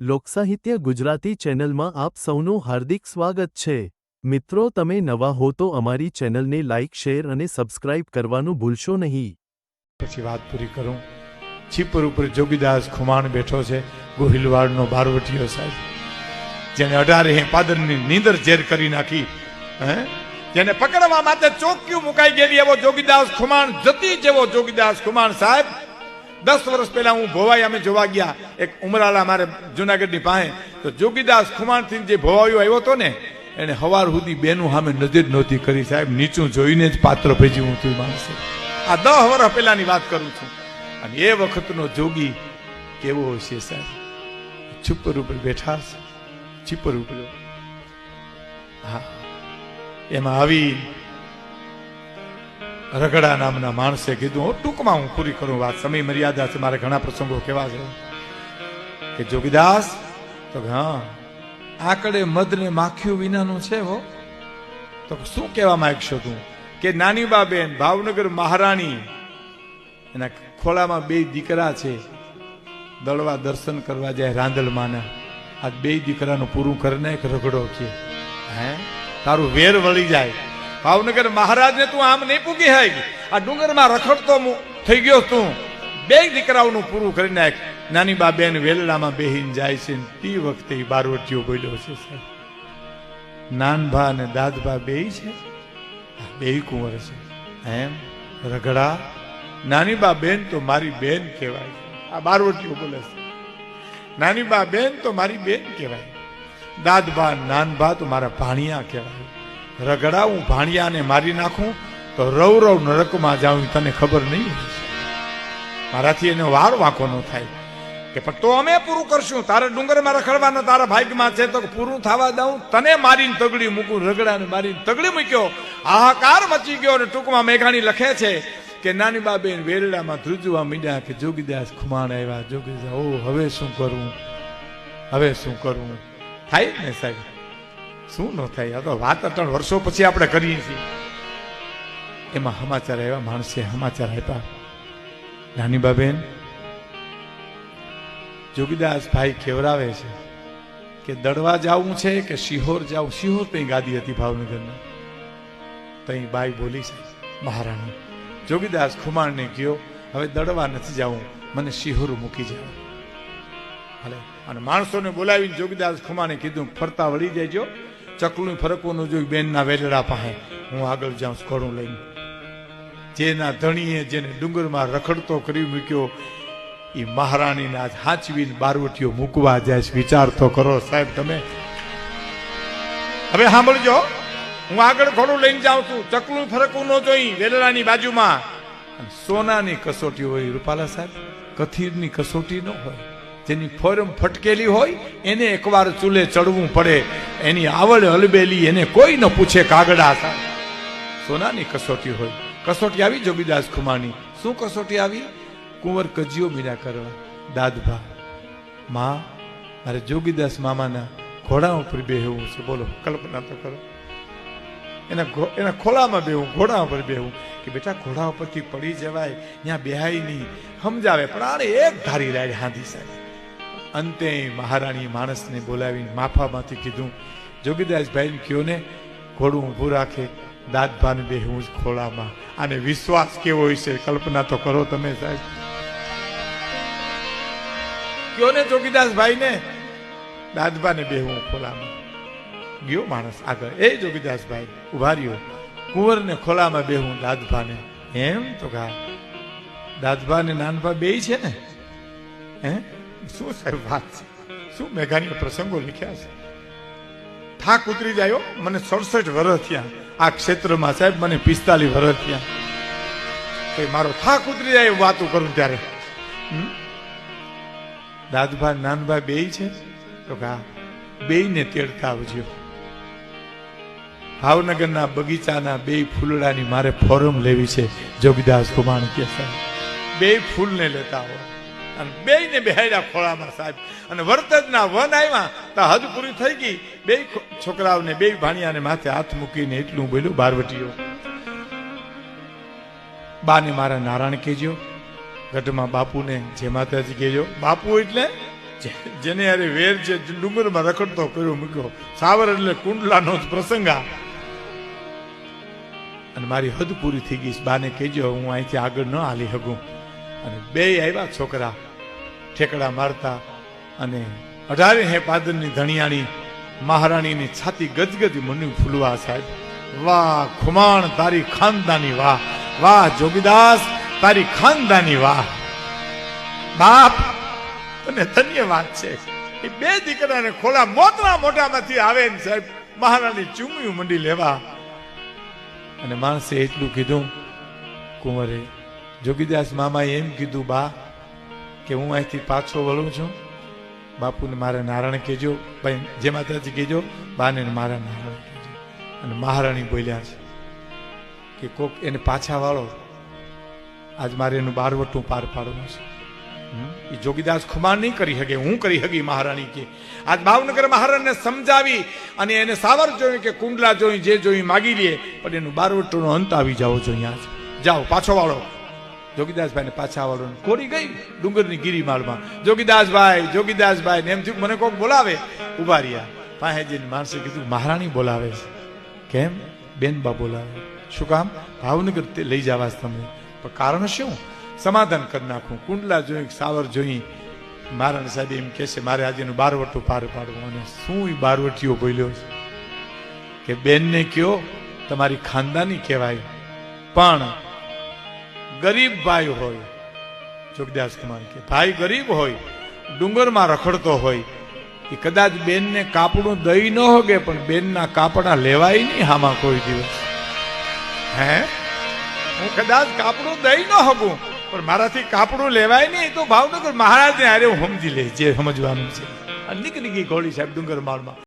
લોકસાહિત્ય ગુજરાતી ચેનલમાં આપ સૌનું હાર્દિક સ્વાગત છે. મિત્રો, તમે નવા હો તો અમારી ચેનલને લાઇક શેર અને સબસ્ક્રાઇબ કરવાનું ભૂલશો નહીં. પછી વાત પૂરી કરું. છીપર ઉપર જોગીદાસ ખુમાણ બેઠો છે, ગોહિલવાડનો બારવટીયો સાહેબ. જેને અઢારે હે પાદરની નીંદર ઝેર કરી નાખી, હે? જેને પકડવા માટે ચોક્યું મુકાઈ ગયેલી એવો જોગીદાસ ખુમાણ, જતી જેવો જોગીદાસ ખુમાણ સાહેબ દસ વર્ષ પહેલા હું ભોવાઈ અમે જોવા ગયા. એક ઉમરાલા મારે જુનાગઢની પાસે. તો જોગીદાસ ખુમાણથી જે ભોવાયો આવ્યો હતો ને, એને હવાર સુધી બેનું સામે નજર નહોતી કરી સાહેબ. નીચું જોઈને જ પાત્ર ભેજી હું તું માણસે. આ દહ વર્ષ પહેલાની વાત કરું છું. અને એ વખતનો જોગી કેવો હશે સાહેબ? છુપર ઉપર બેઠા છે છીપર ઉપર. હા. એમાં આવી રગડા નામના માણસે કીધું ટૂંકમાં હું પૂરી કરું વાત. સમય મર્યાદા છે, મારે ઘણા પ્રસંગો કેવા છે. કે જોગીદાસ, તો હા, આકડે મધ ને માખ્યું વિનાનું છે હો. તો શું કહેવા માંગશો તું? કે નાની બાબેન ભાવનગર મહારાણી, એના ખોળામાં બે દીકરા છે. દળવા દર્શન કરવા જાય રાંદલમાના. આ બે દીકરાનું પૂરું કરીને એક રગડો કે, હે, તારું વેર વળી જાય. ભાવનગર મહારાજને તું આમ નહીં પૂગી હોય આ ડુંગરમાં રખડતો થઈ ગયો તું બે દીકરાઓનું પૂરું કરી નાખ. નાની બા બેન વેલડામાં બેહીને જાય છે તે વખતે બારવટીઓ બોલ્યો છે નાનભા અને દાદભા બે છે? બે કુંવર છે. એમ? રગડા નાની બા બેન તો મારી બેન કહેવાય. આ બારવટીઓ બોલે છે. નાની બા બેન તો મારી બેન કહેવાય. દાદભા નાનભા તો મારા ભાણિયા કહેવાય. રગડા હું ભાણિયાને મારી નાખું, તો રવ રવ નરકમાં જાઉં તને ખબર નહીં મારાથી એનો વાર વાંકો ન થાય. કે પણ તો અમે પૂરું કરશું. તારે ડુંગરમાં રખડવાનો તારા ભાગ્યમાં છે તો પૂરું થવા દઉં. તને મારીને તગડી મૂકું, રગડાને મારીને તગડી મૂક્યો. હાહાકાર મચી ગયો અને ટૂંકમાં મેઘાણી લખે છે કે નાની બાબેન વેરડામાં ધ્રુજવા મીડ્યા કે જોગીદાસ ખુમાણ આવ્યા. જોગીદાસ ઓ હવે શું કરવું હવે શું કરવું થાય ને સાહેબ. શું ન થાય? તો વાત ત્રણ વર્ષો પછી આપણે કરીએ છીએ. એમાં સમાચાર આવ્યા, માણસે સમાચાર આપ્યા. નાની બાબેન જોગીદાસ ભાઈ કેવરાવે છે કે દડવા જવું છે કે શિહોર જવું? શિહોર તઈ ગાદી હતી ભાવનગરની. તઈ બાઈ બોલી છે, મહારાણી, જોગીદાસ ખુમાણને ગયો હવે દડવા નથી જવું, મને શિહોર મૂકી ભલે અને માણસોને બોલાવીને જોગીદાસ ખુમાને કીધું, ફરતા વળી જજો ચકલું ફરકવાનું જોઈ બેનના વેલડા પાસે. હું આગળ જાઉં ઘણું લઈને. જેના ધણીએ જેને ડુંગરમાં રખડતો કરી મૂક્યો, એ મહારાણીને આજ હાંચવીને બારવટીઓ મૂકવા જાય. વિચાર તો કરો સાહેબ તમે. હવે સાંભળજો, હું આગળ ઘોડું લઈને જાઉં છું. ચકલું ફરકવું ન જોઈ વેલડાની બાજુમાં. સોનાની કસોટી હોય, રૂપાલા સાહેબ. કથીરની કસોટી ન હોય. જેની ફોરમ ફટકેલી હોય, એને એકવાર ચૂલે ચડવું પડે. એની આવડ હલબેલી, એને કોઈ ન પૂછે કાગડા સોનાની કસોટી હોય. કસોટી આવી જોગીદાસ ખુમાની. શું કસોટી આવી? કુંવર કજિયો મીરા કરવા. દાદભા માં, મારે જોગીદાસ મામાના ઘોડા ઉપર બેહવું છે. બોલો, કલ્પના તો કરો. એના એના ખોળામાં બેહવું ઘોડા ઉપર બેહવું કે બેટા ઘોડા ઉપરથી પડી જવાય ત્યાં બેહાય નહીં. સમજાવે, પણ આને એક ધારી રાય હાંધી સાહેબ અંતે મહારાણીએ માણસને બોલાવીને માફામાંથી કીધું જોગીદાસભાઈને કહ્યું ને ઘોડું ઊભું રાખે દાદભાને બેહવું જ ખોળામાં. આને વિશ્વાસ કેવો છે? કલ્પના તો કરો તમે સાહેબ. કયો ને જોગીદાસભાઈ ને દાદભાને બેહવું ખોલામાં ગયો માણસ આગળ. એ જોગીદાસભાઈ ઊભા રહ્યો. કુંવરને ખોલામાં બેહવું દાદભાને એમ? તો કા દાદભા ને નાનભા બે છે ને? હે? શું સાહેબ વાત શું મેઘાની પ્રસંગો લખ્યા છે? થાક ઉતરી જાય મને સડસઠ વર્ષ થયા. આ ક્ષેત્રમાં સાહેબ મને પિસ્તાલીસ વર્ષ થયા. મારો થાક ઉતરી જાય વાતું કરું ત્યારે? દાદભા નાનભા બે છે? તો કા બે ને તેડતા આવજો. ભાવનગરના બગીચાના બે ફૂલડાની મારે ફોરમ લેવી છે. જોગીદાસ કુમાણ કે સાહેબ. બે ફૂલને લેતા આવો અને બે ને બેહાડ્યા ખોળામાં સાહેબ. અને વર્તજના વન આવ્યા તો હદ પૂરી થઈ ગઈ. બે છોકરાઓને બે ભાણિયાને માથે હાથ મૂકીને એટલું બોલ્યું, બારવટીઓ, બાને મારા નારાયણ કહેજો, ગઢમાં બાપુને જે માતાજી કહેજો. બાપુ એટલે જેને અરે વેર જે ડુંગરમાં રખડતો કર્યો મૂક્યો. સાવર એટલે કુંડલાનો જ પ્રસંગ આ. અને મારી હદ પૂરી થઈ ગઈ બાને કહેજો, હું અહીંથી આગળ ન હાલી શકું. અને બે આવ્યા છોકરા ઠેકડા મારતા અને અઢારે હે પાદરની ધણિયાણી મહારાણીની છાતી ગદગદ મનુ ફૂલવા સાહેબ. વાહ, ખુમાણ, તારી ખાનદાની વાહ. વાહ, જોગીદાસ, તારી ખાનદાની વાહ. બાપ અને ધન્યવાદ છે. એ બે દીકરાને ખોલા મોતના મોઢામાંથી આવે ને સાહેબ, મહારાણી ચૂમ્યું મંડી લેવા. અને માણસે એટલું કીધું, કુંવરે, જોગીદાસ મામાએ એમ કીધું, બા કે હું અહીંથી પાછો વળું છું? બાપુને મારે નારાયણ કહેજો. ભાઈ જે માતાજી કહેજો. બાને મારા નારાયણ કહેજો. અને મહારાણી બોલ્યા છે કે કોક એને પાછા વાળો. આજ મારે એનું બારવટું પાર પાડવું છે? એ જોગીદાસ ખુમાર નહીં કરી શકે હું કરી શકી મહારાણી કે. આજ ભાવનગર મહારાણને સમજાવી અને એને સાવર જોયું કે કુંડલા જોઈ, જે જોઈ માગી લે, પણ એનું બારવટુનો અંત આવી જાવો જોઈએ આજ. જાઓ, પાછો વાળો. જોગીદાસભાઈને પાછા વાળો કોરી ગઈ? ડુંગરની ગિરિમાળમાં. જોગીદાસભાઈ જોગીદાસભાઈ ને એમ થયું, મને કોક બોલાવે. ઊભા રહ્યા. પાસે જઈને માણસે કીધું, મહારાણી બોલાવે છે. કેમ? બેનબા બોલાવે. શું કામ? ભાવનગર લઈ જવા તમે. પણ કારણ શું? સમાધાન કરી નાખું. કુંડલા જોઈ, સાવર જોઈ. મારણ સાહેબ એમ કહે છે, મારે આજે બારવટું પાર પાડવું. અને શું બારવટીઓ બોલ્યો છે? કે બેનને કયો, તમારી ખાનદાની કહેવાય. પણ ગરીબ ભાઈ હોય, જોગદાસ કુમાર કે, ભાઈ ગરીબ હોય, ડુંગરમાં રખડતો હોય, એ કદાચ બેનને કાપડું દઈ ન હોગે, પણ બેનના કાપડા લેવાય નહીં હામાં કોઈ દિવસ. હે? હું કદાચ કાપડું દઈ ન હગું, પણ મારાથી કાપડું લેવાય નહીં, તો ભાવનગર મહારાજને અરે હું સમજી લે જે સમજવાનું છે. નીકળી ગઈ ઘોડી સાહેબ ડુંગર માળમાં.